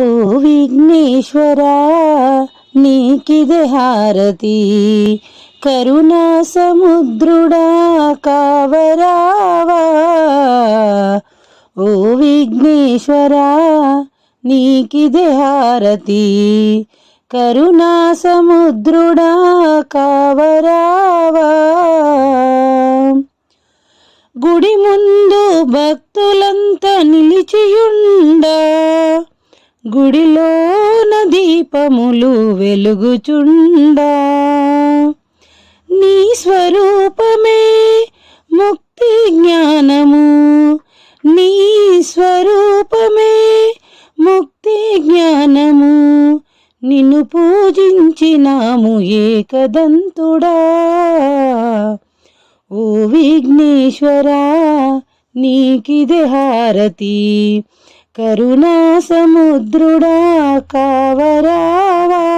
ఓ విఘ్నేశ్వర నీకిదే హారతి. కరుణా సముద్రుడా కావరావా. ఓ విఘ్నేశ్వర నీకిదే హారతి. కరుణా సముద్రుడా కావరావా. గుడి ముందు భక్తులంతా నిలిచియుండా. గుడిలోన దీపములు వెలుగుచుండా. నీ స్వరూపమే ముక్తి జ్ఞానము. నీ స్వరూపమే ముక్తి జ్ఞానము. నిన్ను పూజించినాము ఏకదంతుడా. ఓ విఘ్నేశ్వరా నీకిదే హారతి కరుణా సముద్రుడా కావరావా.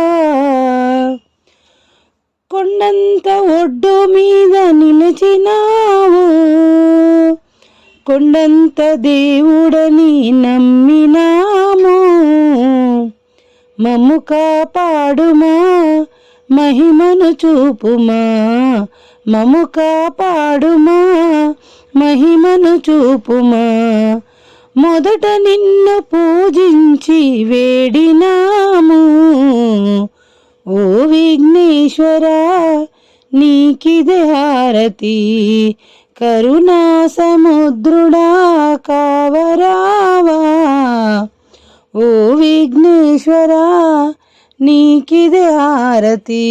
కొండంత ఒడ్డు మీద నిలిచినావు. కొండంత దేవుడని నమ్మినాము. మమ్ము కాపాడుమా. మహిమను చూపుమా మము కాపాడుమా మహిమను చూపుమా. మొదట నిన్ను పూజించి వేడినాము ఓ విఘ్నేశ్వరా నీకిదే హారతి. కరుణా సముద్రుడా కావరావా ఓ విఘ్నేశ్వరా నీకిదే హారతి